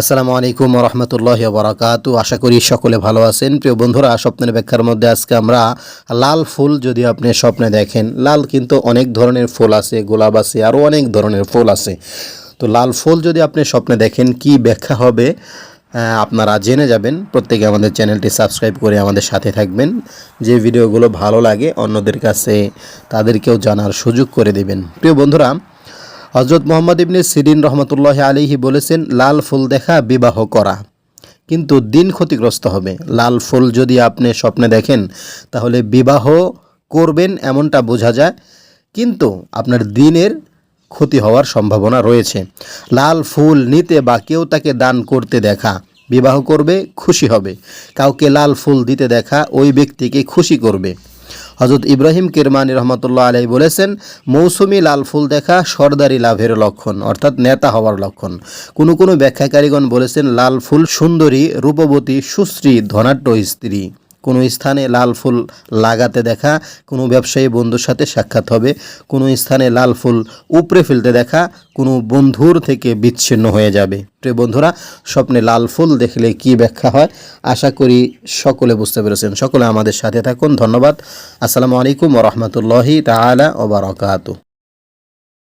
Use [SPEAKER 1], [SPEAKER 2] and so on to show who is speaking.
[SPEAKER 1] আসসালামু আলাইকুম রহমতুল্লাহ বরাকাতু। আশা করি সকলে ভালো আছেন। প্রিয় বন্ধুরা, স্বপ্নের ব্যাখ্যার মধ্যে আজকে আমরা লাল ফুল যদি আপনি স্বপ্নে দেখেন, লাল কিন্তু অনেক ধরনের ফুল আছে, গোলাপ আছে আরও অনেক ধরনের ফুল আছে। তো লাল ফুল যদি আপনি স্বপ্নে দেখেন, কি ব্যাখ্যা হবে? আপনারা জেনে যাবেন। প্রত্যেকে আমাদের চ্যানেলটি সাবস্ক্রাইব করে আমাদের সাথে থাকবেন। যে ভিডিওগুলো ভালো লাগে অন্যদের কাছে তাদেরকেও জানার সুযোগ করে দেবেন। প্রিয় বন্ধুরা হজরত মোহাম্মদ ইবনে সিরিন রহমতুল্লাহ আলিহি বলেছেন, লাল ফুল দেখা বিবাহ করা। কিন্তু দিন ক্ষতিগ্রস্ত হবে। লাল ফুল যদি আপনি স্বপ্নে দেখেন, তাহলে বিবাহ করবেন এমনটা বোঝা যায়। কিন্তু আপনার দিনের ক্ষতি হওয়ার সম্ভাবনা রয়েছে। লাল ফুল নিতে বা কেউ তাকে দান করতে দেখা, বিবাহ করবে, খুশি হবে। কাউকে লাল ফুল দিতে দেখা, ওই ব্যক্তিকে খুশি করবে। হজরত ইব্রাহিম কিরমানি রহমতুল্লাহ আলাই বলেছেন, মৌসুমি লাল ফুল দেখা সর্দারি লাভের লক্ষণ, অর্থাৎ নেতা হওয়ার লক্ষণ। কোনো কোনো ব্যাখ্যাকারীগণ বলেছেন, লাল ফুল সুন্দরী, রূপবতী, সুশ্রী, ধনাঢ্য স্ত্রী। কোনো স্থানে লাল ফুল লাগাতে দেখা, কোনো ব্যবসায়ী বন্ধুর সাথে সাক্ষাৎ হবে, কোনো স্থানে লাল ফুল উপড়ে ফেলতে দেখা, কোনো বন্ধুর থেকে বিচ্ছিন্ন হয়ে যাবে। প্রিয় বন্ধুরা, স্বপ্নে লাল ফুল দেখলে কি ব্যাখ্যা হয়? আশা করি সকলে বুঝতে পেরেছেন। সকলে আমাদের সাথে থাকুন। ধন্যবাদ। আসসালামু আলাইকুম রহমতুল্লাহি তালা ওবরাকাতু